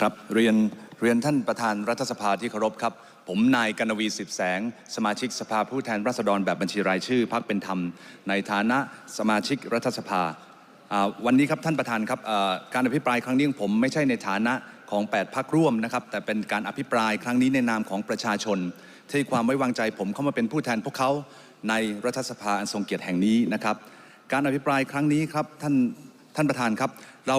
ครับเรียนเรียนท่านประธานรัฐสภาที่เคารพครับ ผมนายกนวีสิบแสง สมาชิกสภาผู้แทนราษฎรแบบบัญชีรายชื่อพักเป็นธรรม ในฐานะสมาชิกรัฐสภาวันนี้ครับท่านประธานครับการอภิปรายครั้งนี้ของผมไม่ใช่ในฐานะของ 8พักร่วมนะครับแต่เป็นการอภิปรายครั้งนี้ในนามของประชาชน ที่ความไว้วางใจผมเข้ามาเป็นผู้แทนพวกเขาในรัฐสภาอันทรงเกียรติแห่งนี้นะครับ การอภิปรายครั้งนี้ครับท่านท่านประธานครับ เรา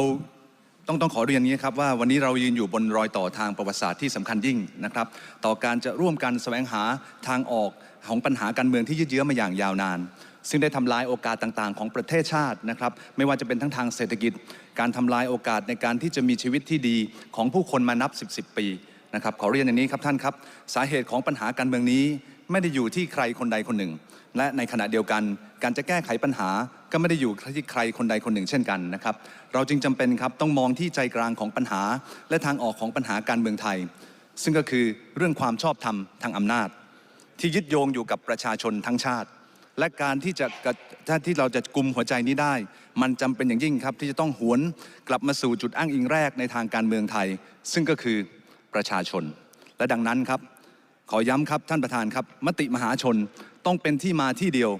ต้องต้องขอเรียนอย่างนี้ครับว่าวันนี้เรายืนอยู่บนรอยต่อทางประวัติศาสตร์ที่สำคัญยิ่งนะครับ ต่อการจะร่วมกันแสวงหาทางออกของปัญหาการเมืองที่ยืดเยื้อมาอย่างยาวนาน ซึ่งได้ทำลายโอกาสต่างๆ ของประเทศชาตินะครับ ไม่ว่าจะเป็นทั้งทางเศรษฐกิจ การทำลายโอกาสในการที่จะมีชีวิตที่ดีของผู้คนมานับ 10 10ปีนะครับขอเรียนอย่างนี้ครับท่านครับ สาเหตุของปัญหาการเมืองนี้ ไม่ได้อยู่ที่ใครคนใดคนหนึ่ง และในขณะเดียวกัน การจะแก้ไขปัญหาก็ไม่ได้อยู่ที่ใครคนใดคนหนึ่งเช่นกันนะครับ เราจึงจำเป็นครับต้องมองที่ใจกลางของปัญหา และทางออกของปัญหาการเมืองไทย ซึ่งก็คือเรื่องความชอบธรรมทางอำนาจ ที่ยึดโยงอยู่กับประชาชนทั้งชาติ และการที่จะถ้าที่เราจะกลุ่มหัวใจนี้ได้ มันจำเป็นอย่างยิ่งครับที่จะต้องหวนกลับมาสู่จุดอ้างอิงแรกในทางการเมืองไทย ซึ่งก็คือประชาชน และดังนั้นครับ ขอย้ำครับท่านประธานครับ มติมหาชนต้องเป็นที่มาที่เดียว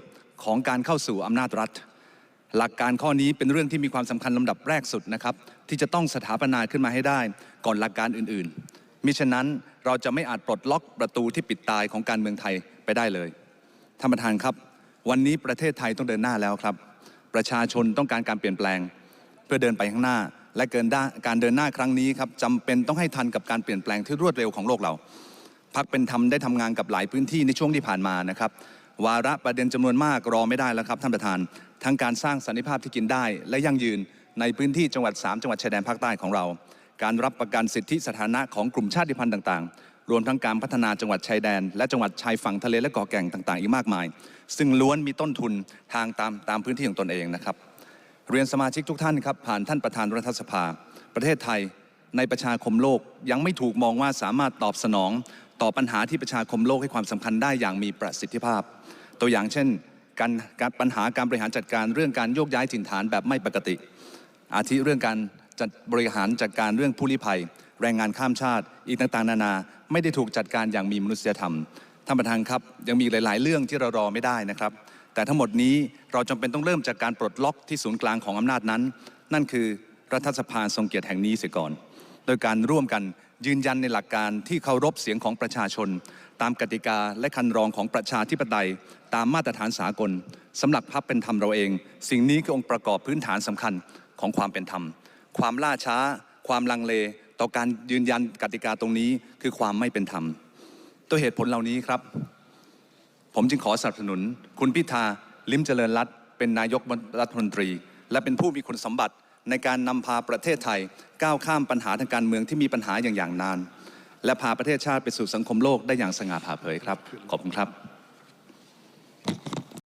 ของการเข้าสู่อำนาจรัฐ หลักการข้อนี้เป็นเรื่องที่มีความสำคัญลำดับแรกสุดนะครับ ที่จะต้องสถาปนาขึ้นมาให้ได้ก่อนหลักการอื่นๆ มิฉะนั้นเราจะไม่อาจปลดล็อกประตูที่ปิดตายของการเมืองไทยไปได้เลยท่านประธานครับ วันนี้ประเทศไทยต้องเดินหน้าแล้วครับ ประชาชนต้องการการเปลี่ยนแปลง เพื่อเดินไปข้างหน้า และเกินด้าการเดินหน้าครั้งนี้ครับจำเป็นต้องให้ทันกับการเปลี่ยนแปลงที่รวดเร็วของโลกเรา พักเป็นธรรมได้ทำงานกับหลายพื้นที่ในช่วงที่ผ่านมานะครับ วาระประเด็นจำนวนมากรอไม่ได้แล้วครับท่านประธาน ทั้งการสร้างสันติภาพที่กินได้ และยั่งยืนในพื้นที่จังหวัด 3 จังหวัดชายแดนภาคใต้ของเรา การรับประกันสิทธิสถานะของกลุ่มชาติพันธุ์ต่างๆ รวมทั้งการพัฒนาจังหวัดชายแดน และจังหวัดชายฝั่งทะเลและเกาะแก่งต่าง ๆ อีกมากมาย ซึ่งล้วนมีต้นทุนทางตามตามพื้นที่ของตนเองนะครับ เรียนสมาชิกทุกท่านครับผ่านท่านประธานรัฐสภา ประเทศไทยในประชาคมโลกยังไม่ถูกมองว่าสามารถตอบสนอง ต่อปัญหาที่ประชาคมโลกให้ความสำคัญได้อย่างมีประสิทธิภาพ ตัวอย่างเช่น การการปัญหาการบริหารจัดการเรื่องการโยกย้ายถิ่นฐานแบบไม่ปกติ อาทิเรื่องการจัดบริหารจัดการเรื่องผู้ลี้ภัย แรงงานข้ามชาติ อีกต่างๆ นานา ไม่ได้ถูกจัดการอย่างมีมนุษยธรรมท่านประธานครับยังมีหลาย ๆ เรื่องที่เรารอไม่ได้นะครับ แต่ทั้งหมดนี้เราจำเป็นต้องเริ่มจากการปลดล็อกที่ศูนย์กลางของอำนาจนั้น นั่นคือรัฐสภาทรงเกียรติแห่งนี้เสียก่อน โดยการร่วมกัน ยืนยันในหลักการที่เคารพเสียงของประชาชน ตามกติกาและคันรองของประชาธิปไตย ตามมาตรฐานสากลสำหรับพักเป็นธรรมเราเอง สิ่งนี้คือองค์ประกอบพื้นฐานสำคัญของความเป็นธรรม ความล่าช้า ความลังเล ต่อการยืนยันกติกาตรงนี้คือความไม่เป็นธรรมตัวเหตุผลเหล่านี้ครับ ผมจึงขอสนับสนุน คุณพิธา ลิมเจริญรัตน์เป็นนายกรัฐมนตรี และเป็นผู้มีคุณสมบัติ ในการนำพาประเทศไทยก้าวข้ามปัญหาทางการเมืองที่มีปัญหาอย่างอย่างนาน และพาประเทศชาติไปสู่สังคมโลกได้อย่างสง่าผ่าเผยครับ ขอบคุณครับ